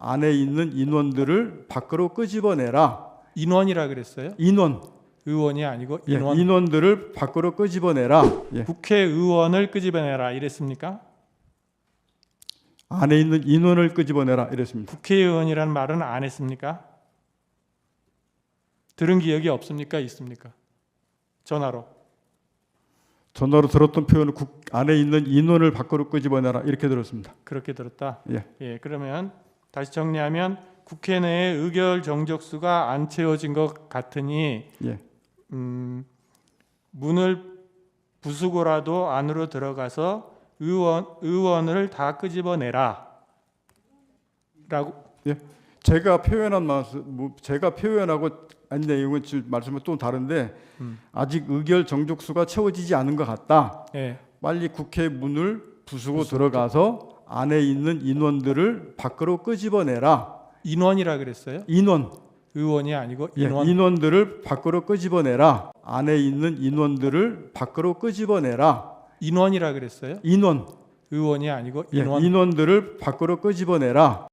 안에 있는 인원들을 밖으로 끄집어내라. 인원이라 그랬어요. 인원, 의원이 아니고 예, 인원. 인원들을 밖으로 끄집어내라. 예. 국회의원을 끄집어내라 이랬습니까? 안에 있는 인원을 끄집어내라 이랬습니다. 국회의원이라는 말은 안 했습니까? 들은 기억이 없습니까? 있습니까? 전화로. 전화로 들었던 표현은 국 안에 있는 인원을 밖으로 끄집어내라 이렇게 들었습니다. 그렇게 들었다. 예. 예, 그러면 다시 정리하면 국회 내에 의결 정적수가 안 채워진 것 같으니 예. 음, 문을 부수고라도 안으로 들어가서 의원 의원을 다 끄집어내라. 라고 제가 표현한 말씀, 뭐 제가 표현하고 아니 내용은 지금 말씀은 또 다른데 음. 아직 의결 정족수가 채워지지 않은 것 같다. 예, 빨리 국회 문을 부수고 들어가서 안에 있는 인원들을 밖으로 끄집어내라. 인원이라 그랬어요. 인원, 의원이 아니고 예, 인원. 인원들을 밖으로 끄집어내라. 안에 있는 인원들을 밖으로 끄집어내라. 인원이라 그랬어요. 인원, 의원이 아니고 예, 인원. 인원들을 밖으로 끄집어내라.